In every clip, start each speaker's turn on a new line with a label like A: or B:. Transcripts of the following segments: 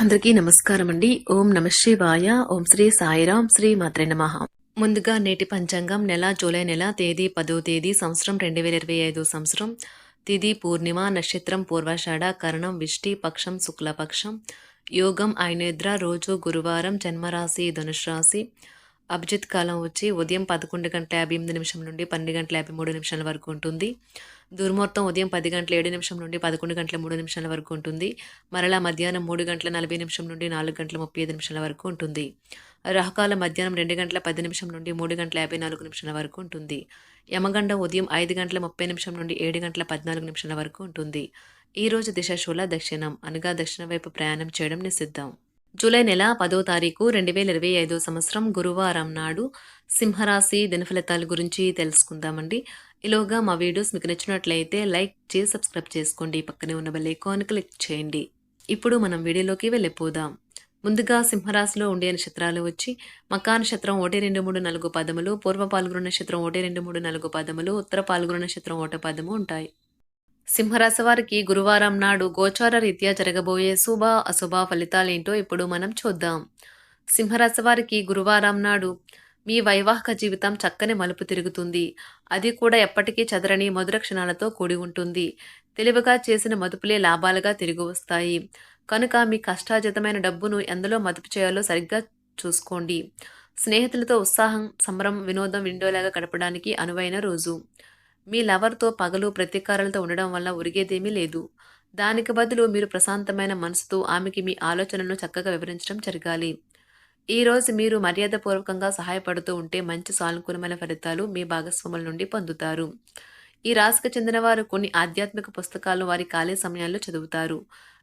A: అందరికీ నమస్కారం అండి ఓం నమ శివాయ. ఓం శ్రీ సాయిరాం శ్రీ మాత్రే నమ. ముందుగా నేటి పంచాంగం నెల జూలై నెల తేదీ పదో తేదీ సంవత్సరం రెండు వేల ఇరవై ఐదు సంవత్సరం. తిథి పూర్ణిమ నక్షత్రం పూర్వాషాఢ కరణం విష్టి పక్షం శుక్లపక్షం. యోగం ఐనేద్ర రోజు గురువారం జన్మరాశి ధనుష్ రాశి. అభిజిత్ కాలం వచ్చి ఉదయం పదకొండు గంటల యాభై ఎనిమిది నిమిషం నుండి పన్నెండు గంటల యాభై మూడు నిమిషాల వరకు ఉంటుంది. దుర్ముహూర్తం ఉదయం పది గంటల ఏడు నిమిషం నుండి పదకొండు గంటల మూడు నిమిషాల వరకు ఉంటుంది. మరలా మధ్యాహ్నం మూడు గంటల నలభై నిమిషం నుండి నాలుగు గంటల ముప్పై ఐదు నిమిషాల వరకు ఉంటుంది. రాహుకాల మధ్యాహ్నం రెండు గంటల పది నిమిషం నుండి మూడు గంటల యాభై నాలుగు నిమిషాల వరకు ఉంటుంది. యమగండ ఉదయం ఐదు గంటల ముప్పై నిమిషం నుండి ఏడు గంటల పద్నాలుగు నిమిషాల వరకు ఉంటుంది. ఈరోజు దిశ శూల దక్షిణం అనగా దక్షిణ వైపు ప్రయాణం చేయడం నిషిద్ధం. జూలై నెల పదో తారీఖు రెండు వేల ఇరవై ఐదో సంవత్సరం గురువారం నాడు సింహరాశి దినఫలితాల గురించి తెలుసుకుందామండి. ఇలోగా మా వీడియోస్ మీకు నచ్చినట్లయితే లైక్ చేసి సబ్స్క్రైబ్ చేసుకోండి. పక్కనే ఉన్న బెల్ ఐకాన్ క్లిక్ చేయండి. ఇప్పుడు మనం వీడియోలోకి వెళ్ళిపోదాం. ముందుగా సింహరాశిలో ఉండే నక్షత్రాలు వచ్చి మకా నక్షత్రం ఒకటి రెండు మూడు నాలుగు పదములు పూర్వ పాల్గొన నక్షత్రం ఒకటి రెండు మూడు నాలుగు పదములు ఉత్తర పాల్గొన నక్షత్రం ఒకటి పదము ఉంటాయి. సింహరాశి వారికి గురువారం నాడు గోచార రీత్యా జరగబోయే శుభ అశుభ ఫలితాలేంటో ఇప్పుడు మనం చూద్దాం. సింహరాశి వారికి గురువారం నాడు మీ వైవాహిక జీవితం చక్కని మలుపు తిరుగుతుంది. అది కూడా ఎప్పటికీ చదరని మధుర క్షణాలతో కూడి ఉంటుంది. తెలివిగా చేసిన మదుపులే లాభాలుగా తిరిగి వస్తాయి. కనుక మీ కష్టాజితమైన డబ్బును ఎందులో మదుపు చేయాలో సరిగ్గా చూసుకోండి. స్నేహితులతో ఉత్సాహం సంబరం వినోదం విండోలాగా గడపడానికి అనువైన రోజు. మీ లవర్తో పగలు ప్రతీకారాలతో ఉండడం వల్ల ఉరిగేదేమీ లేదు. దానికి బదులు మీరు ప్రశాంతమైన మనసుతో ఆమెకి మీ ఆలోచనలను చక్కగా వివరించడం జరగాలి. ఈ రోజు మీరు మర్యాదపూర్వకంగా సహాయపడుతూ ఉంటే మంచి సానుకూలమైన ఫలితాలు మీ భాగస్వాముల నుండి పొందుతారు. ఈ రాశికి చెందిన వారు కొన్ని ఆధ్యాత్మిక పుస్తకాలు వారి ఖాళీ సమయాల్లో చదువుతారు.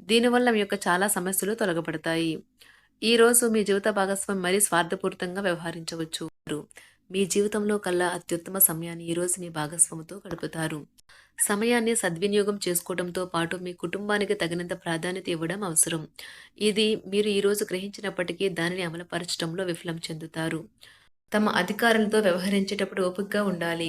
A: దీనివల్ల మీ యొక్క చాలా సమస్యలు తొలగబడతాయి. ఈ రోజు మీ జీవిత భాగస్వామి మరీ స్వార్థపూరితంగా వ్యవహరించవచ్చు. మీ జీవితంలో కల్లా అత్యుత్తమ సమయాన్ని ఈరోజు మీ భాగస్వామితో గడుపుతారు. సమయాన్ని సద్వినియోగం చేసుకోవడంతో పాటు మీ కుటుంబానికి తగినంత ప్రాధాన్యత ఇవ్వడం అవసరం. ఇది మీరు ఈరోజు గ్రహించినప్పటికీ దానిని అమలుపరచడంలో విఫలం చెందుతారు. తమ అధికారులతో వ్యవహరించేటప్పుడు ఓపికగా ఉండాలి.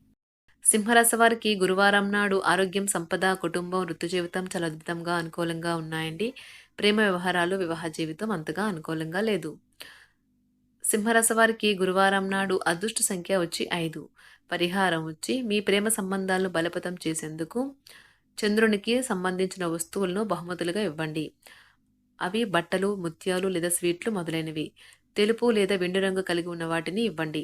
A: సింహరాశి వారికి గురువారం నాడు ఆరోగ్యం సంపద కుటుంబం వృత్తి జీవితం చాలా అద్భుతంగా అనుకూలంగా ఉన్నాయండి. ప్రేమ వ్యవహారాలు వివాహ జీవితం అంతగా అనుకూలంగా లేదు. సింహరాశి వారికి గురువారం నాడు అదృష్ట సంఖ్య వచ్చి ఐదు. పరిహారం వచ్చి మీ ప్రేమ సంబంధాలను బలపతం చేసేందుకు చంద్రునికి సంబంధించిన వస్తువులను బహుమతులుగా ఇవ్వండి. అవి బట్టలు ముత్యాలు లేదా స్వీట్లు మొదలైనవి. తెలుపు లేదా వెండి రంగు కలిగి ఉన్న వాటిని ఇవ్వండి.